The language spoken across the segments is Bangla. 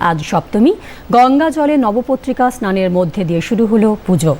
আজ সপ্তমী। গঙ্গা জলে নবপত্রিকা স্নানের মধ্যে দিয়ে শুরু হলো পুজো।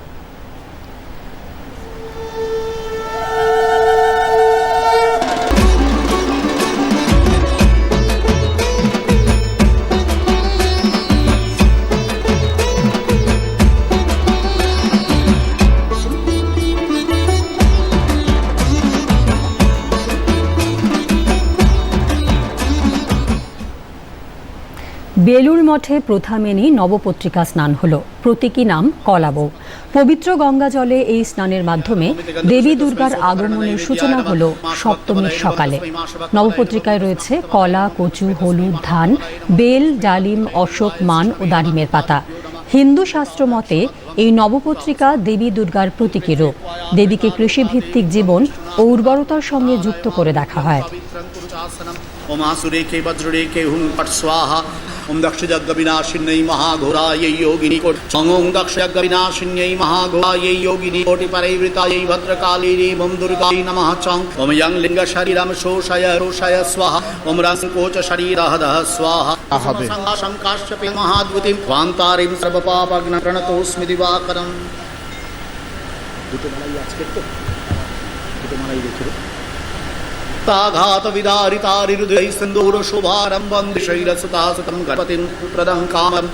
বেলুর মঠে প্রথা মেনে নবপত্রিকা স্নান হলো। প্রতীকী নাম কলাবৌ পবিত্র গঙ্গা জলে এই স্নানের মাধ্যমে দেবী দুর্গার আগমনের সূচনা হলো সপ্তমীর সকালে। নবপত্রিকায় রয়েছে কলা, কচু, হলুদ, ধান, বেল, ডালিম, অশোক, মান ও দারিমের পাতা। হিন্দু শাস্ত্র মতে এই নবপত্রিকা দেবী দুর্গার প্রতীকী রূপ। দেবীকে কৃষিভিত্তিক জীবন ও উর্বরতার সঙ্গে যুক্ত করে দেখা হয়। ఓం దక్షయజ్ఞ వినాశిన్యై మహాఘోరాయై యోగిని కోటి సంగోం దక్షయజ్ఞ వినాశిన్యై మహాఘోరాయై యోగిని కోటి పరైవృతాయై భద్రకాళీని ఓం దుర్గాయ నమ చాం ఓం యం లింగ శరీరం శోషయ రోషయ స్వాహ ఓం రాంకోచ శరీర హదః స్వాహ సంఘాశం కాశ్యపి మహాద్భుతిం వాంతారిం సర్వపాపగ్న ప్రణతోస్మి দিবাকরম দুটো মালাই আজকের তো দুটো মালাই রেখে দেবো ताघात विदारितारिहृदय सिन्दूर शुभारम्भं दिशैरसुतासुतं गणपतिं प्रदं कामं